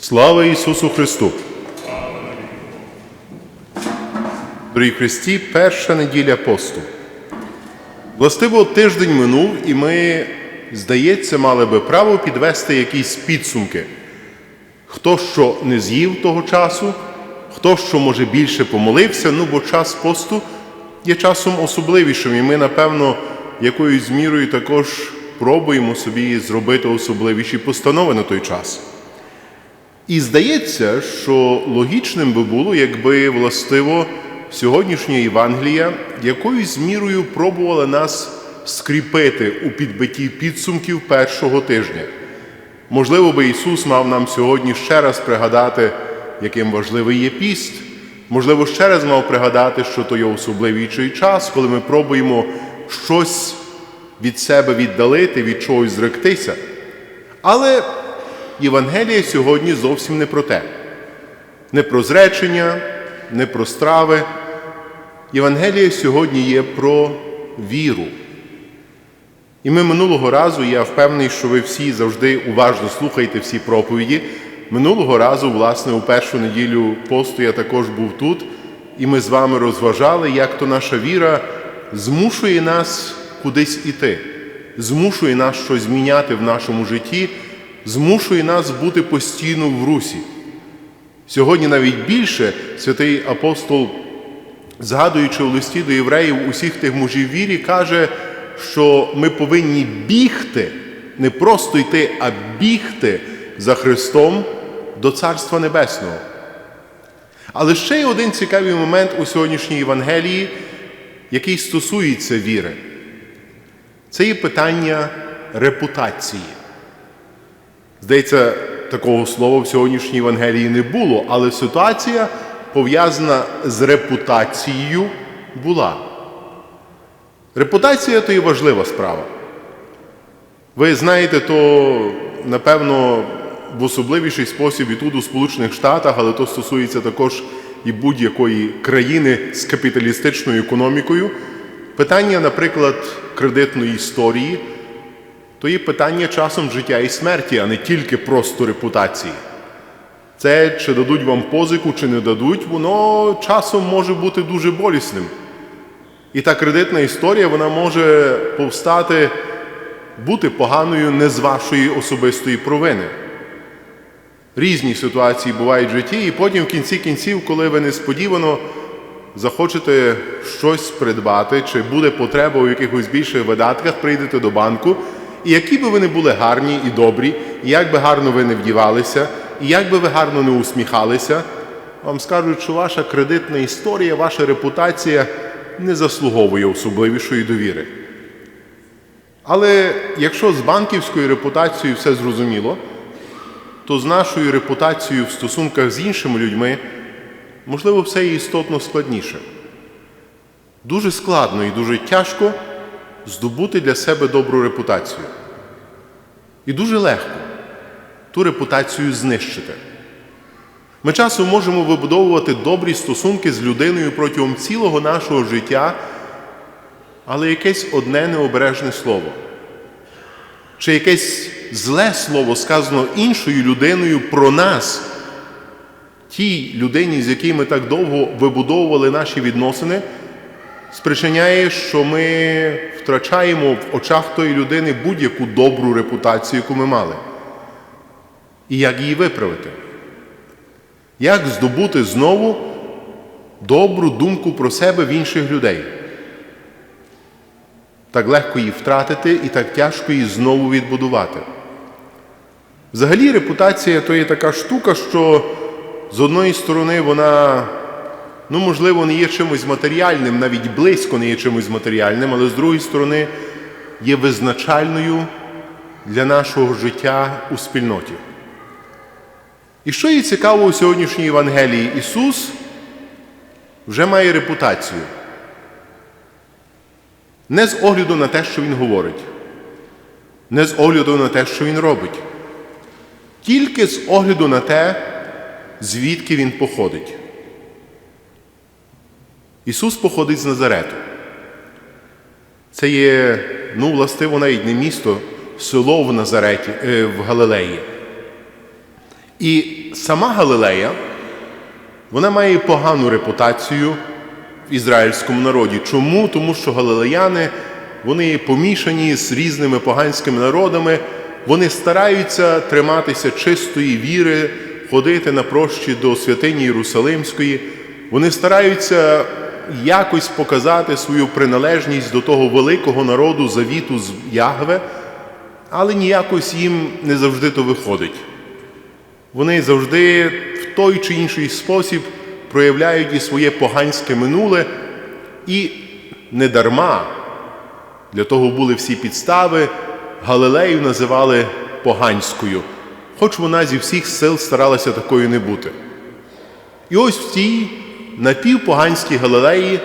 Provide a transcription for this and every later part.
Слава Ісусу Христу! Дорогі Христі, перша неділя посту. Властиво тиждень минув, і ми, здається, мали би право підвести якісь підсумки. Хто що не з'їв того часу, хто що може більше помолився, ну бо час посту є часом особливішим, і ми, напевно, якоюсь мірою також пробуємо собі зробити особливіші постанови на той час. І здається, що логічним би було, якби властиво сьогоднішня Євангелія якоюсь мірою пробувала нас скріпити у підбитті підсумків першого тижня. Можливо, би Ісус мав нам сьогодні ще раз пригадати, яким важливий є піст. Можливо, ще раз мав пригадати, що то є особливий час, коли ми пробуємо щось від себе віддалити, від чогось зректися. Але Євангелія сьогодні зовсім не про те. Не про зречення, не про страви. Євангелія сьогодні є про віру. І ми минулого разу, я впевнений, що ви всі завжди уважно слухаєте всі проповіді. Минулого разу, власне, у першу неділю посту я також був тут, і ми з вами розважали, як то наша віра змушує нас кудись іти, змушує нас щось зміняти в нашому житті, змушує нас бути постійно в русі. Сьогодні навіть більше святий апостол, згадуючи у листі до євреїв усіх тих мужів вірі, каже, що ми повинні бігти, не просто йти, а бігти за Христом до Царства Небесного. Але ще є один цікавий момент у сьогоднішній Євангелії, який стосується віри. Це є питання репутації. Здається, такого слова в сьогоднішній Євангелії не було, але ситуація, пов'язана з репутацією, була. Репутація то є важлива справа. Ви знаєте, то, напевно, в особливіший спосіб і тут у Сполучених Штатах, але то стосується також і будь-якої країни з капіталістичною економікою. Питання, наприклад, кредитної історії, то є питання часом життя і смерті, а не тільки просто репутації. Це чи дадуть вам позику, чи не дадуть, воно часом може бути дуже болісним. І та кредитна історія вона може повстати, бути поганою не з вашої особистої провини. Різні ситуації бувають в житті, і потім в кінці кінців, коли ви несподівано захочете щось придбати, чи буде потреба у якихось більших видатках, прийдете до банку, і які би ви не були гарні і добрі, і як би гарно ви не вдівалися, і як би ви гарно не усміхалися, вам скажуть, що ваша кредитна історія, ваша репутація не заслуговує особливішої довіри. Але якщо з банківською репутацією все зрозуміло, то з нашою репутацією в стосунках з іншими людьми, можливо, все є істотно складніше. Дуже складно і дуже тяжко здобути для себе добру репутацію. І дуже легко ту репутацію знищити. Ми часом можемо вибудовувати добрі стосунки з людиною протягом цілого нашого життя, але якесь одне необережне слово, чи якесь зле слово сказано іншою людиною про нас, тій людині, з якою ми так довго вибудовували наші відносини, спричиняє, що ми втрачаємо в очах тої людини будь-яку добру репутацію, яку ми мали. І як її виправити? Як здобути знову добру думку про себе в інших людей? Так легко її втратити і так тяжко її знову відбудувати. Взагалі, репутація то є така штука, що з одної сторони вона, ну, можливо, не є чимось матеріальним, навіть близько не є чимось матеріальним, але з другої сторони є визначальною для нашого життя у спільноті. І що є цікаво у сьогоднішній Євангелії, Ісус вже має репутацію. Не з огляду на те, що Він говорить, не з огляду на те, що Він робить, тільки з огляду на те, звідки Він походить. Ісус походить з Назарету. Це є, ну, властиво, навіть не місто, село в Назареті, е, в Галилеї. І сама Галилея, вона має погану репутацію в ізраїльському народі. Чому? Тому що галилеяни вони помішані з різними поганськими народами, вони стараються триматися чистої віри, ходити на прощі до святині Єрусалимської. Вони стараються якось показати свою приналежність до того великого народу завіту з Ягве, але ніякось їм не завжди то виходить. Вони завжди в той чи інший спосіб проявляють і своє поганське минуле, і недарма для того були всі підстави, Галилею називали поганською, хоч вона зі всіх сил старалася такою не бути. І ось в цій напівпоганській Галилеї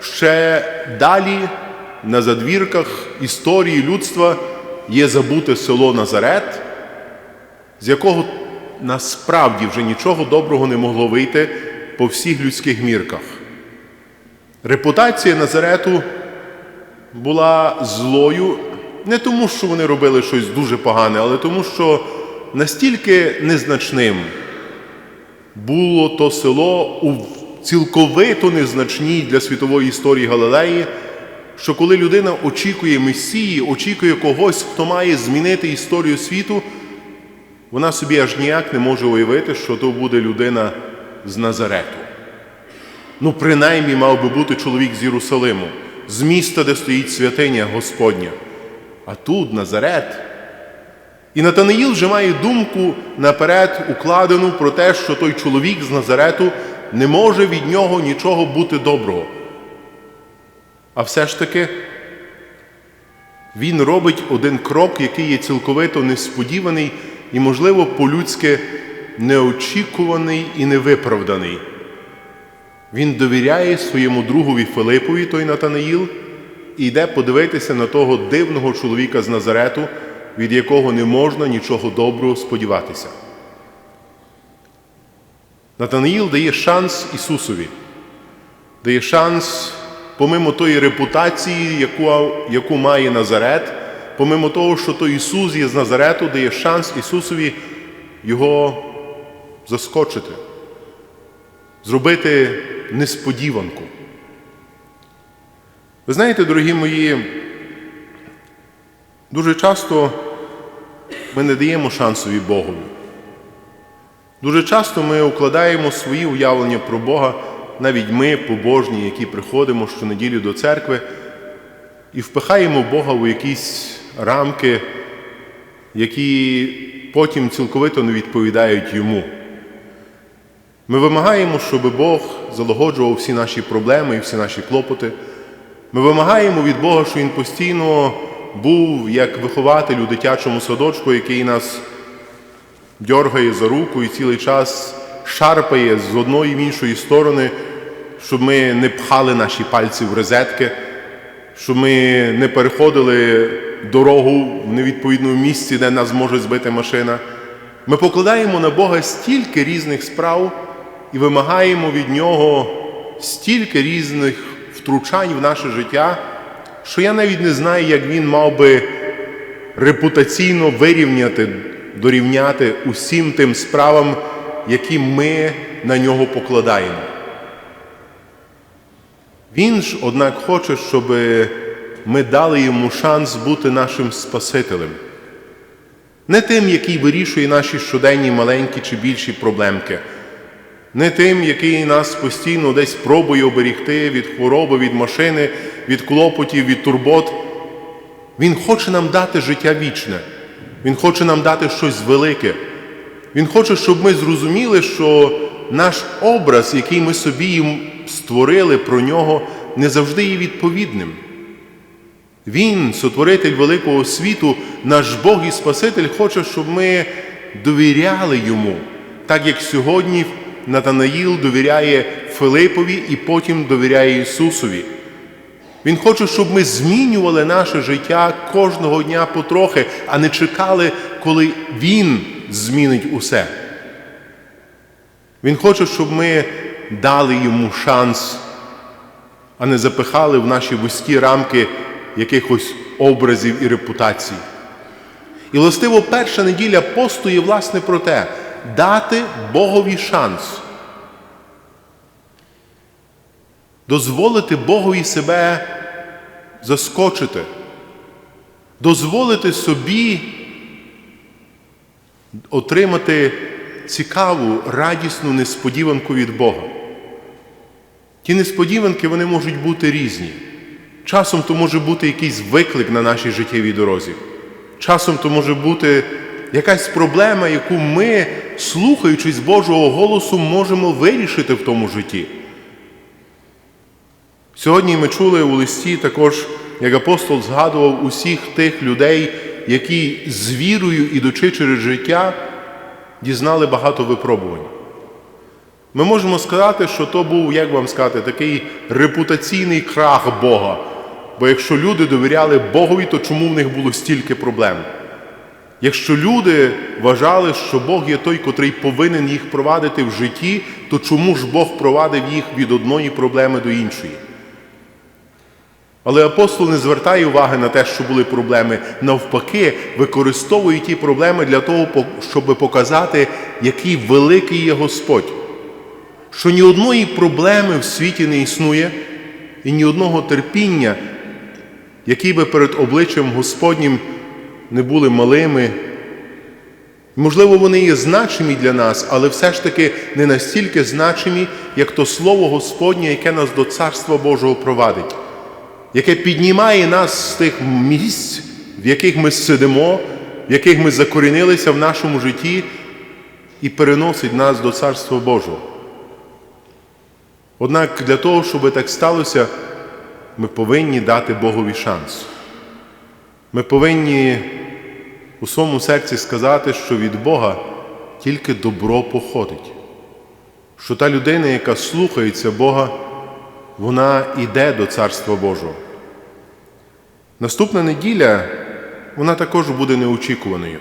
ще далі на задвірках історії людства є забуте село Назарет, з якого насправді вже нічого доброго не могло вийти по всіх людських мірках. Репутація Назарету була злою не тому, що вони робили щось дуже погане, але тому, що настільки незначним було то село у цілковито незначній для світової історії Галилеї, що коли людина очікує Месії, очікує когось, хто має змінити історію світу, вона собі аж ніяк не може уявити, що то буде людина з Назарету. Ну, принаймні мав би бути чоловік з Єрусалиму, з міста, де стоїть святиня Господня. А тут Назарет. І Натанаїл вже має думку наперед укладену про те, що той чоловік з Назарету не може від нього нічого бути доброго. А все ж таки, він робить один крок, який є цілковито несподіваний і, можливо, по-людськи неочікуваний і невиправданий. Він довіряє своєму другові Филипові, той Натанаїл, і йде подивитися на того дивного чоловіка з Назарету, від якого не можна нічого доброго сподіватися. Натанаїл дає шанс Ісусові, дає шанс, помимо тої репутації, яку, яку має Назарет, помимо того, що той Ісус є з Назарету, дає шанс Ісусові його заскочити, зробити несподіванку. Ви знаєте, дорогі мої, дуже часто ми не даємо шансові Богові. Дуже часто ми укладаємо свої уявлення про Бога, навіть ми, побожні, які приходимо щонеділі до церкви, і впихаємо Бога у якісь рамки, які потім цілковито не відповідають йому. Ми вимагаємо, щоб Бог залагоджував всі наші проблеми і всі наші клопоти. Ми вимагаємо від Бога, що Він постійно був як вихователь у дитячому садочку, який нас дьоргає за руку і цілий час шарпає з одної в іншої сторони, щоб ми не пхали наші пальці в розетки, щоб ми не переходили дорогу в невідповідному місці, де нас може збити машина. Ми покладаємо на Бога стільки різних справ і вимагаємо від Нього стільки різних втручань в наше життя, що я навіть не знаю, як він мав би репутаційно вирівняти, дорівняти усім тим справам, які ми на нього покладаємо. Він ж, однак, хоче, щоб ми дали йому шанс бути нашим Спасителем, не тим, який вирішує наші щоденні маленькі чи більші проблемки, не тим, який нас постійно десь пробує оберігти від хвороби, від машини, від клопотів, від турбот. Він хоче нам дати життя вічне, Він хоче нам дати щось велике. Він хоче, щоб ми зрозуміли, що наш образ, який ми собі їм створили про нього, не завжди є відповідним. Він, сотворитель великого світу, наш Бог і Спаситель, хоче, щоб ми довіряли йому, так як сьогодні Натанаїл довіряє Филипові і потім довіряє Ісусові. Він хоче, щоб ми змінювали наше життя кожного дня потрохи, а не чекали, коли Він змінить усе. Він хоче, щоб ми дали йому шанс, а не запихали в наші вузькі рамки якихось образів і репутацій. І властиво перша неділя посту є власне про те, дати Богові шанс. Дозволити Богові себе заскочити, дозволити собі отримати цікаву, радісну несподіванку від Бога. Ті несподіванки вони можуть бути різні. Часом то може бути якийсь виклик на нашій життєвій дорозі. Часом то може бути якась проблема, яку ми, слухаючись Божого голосу, можемо вирішити в тому житті. Сьогодні ми чули у листі також, як апостол згадував усіх тих людей, які з вірою, ідучи через життя, дізнали багато випробувань. Ми можемо сказати, що то був, як вам сказати, такий репутаційний крах Бога. Бо якщо люди довіряли Богові, то чому в них було стільки проблем? Якщо люди вважали, що Бог є той, котрий повинен їх провадити в житті, то чому ж Бог провадив їх від одної проблеми до іншої? Але апостол не звертає уваги на те, що були проблеми. Навпаки, використовує ті проблеми для того, щоб показати, який великий є Господь. Що ні одної проблеми в світі не існує, і ні одного терпіння, які би перед обличчям Господнім не були малими. Можливо, вони є значимі для нас, але все ж таки не настільки значимі, як то Слово Господнє, яке нас до Царства Божого провадить, яке піднімає нас з тих місць, в яких ми сидимо, в яких ми закорінилися в нашому житті, і переносить нас до Царства Божого. Однак для того, щоб так сталося, ми повинні дати Богові шанс. Ми повинні у своєму серці сказати, що від Бога тільки добро походить, що та людина, яка слухається Бога, вона йде до Царства Божого. Наступна неділя вона також буде неочікуваною.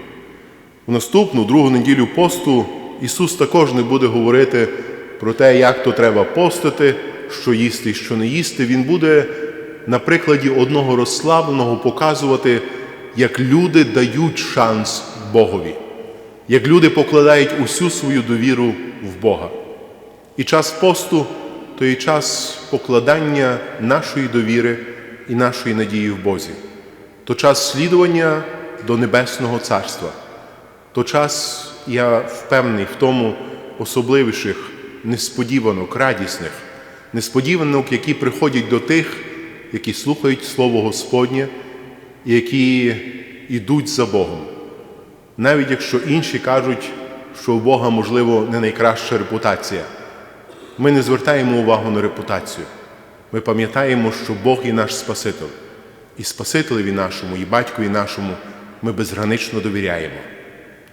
У наступну другу неділю посту Ісус також не буде говорити про те, як то треба постити, що їсти і що не їсти. Він буде на прикладі одного розслабленого показувати, як люди дають шанс Богові, як люди покладають усю свою довіру в Бога. І час посту то є час покладання нашої довіри і нашої надії в Бозі, то час слідування до Небесного Царства, то час, я впевнений в тому, особливіших несподіванок, радісних, несподіванок, які приходять до тих, які слухають Слово Господнє які йдуть за Богом. Навіть якщо інші кажуть, що у Бога, можливо, не найкраща репутація. Ми не звертаємо увагу на репутацію. Ми пам'ятаємо, що Бог і наш Спаситель. І Спасителеві нашому, і батькові нашому ми безгранично довіряємо.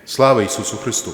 Слава Ісусу Христу!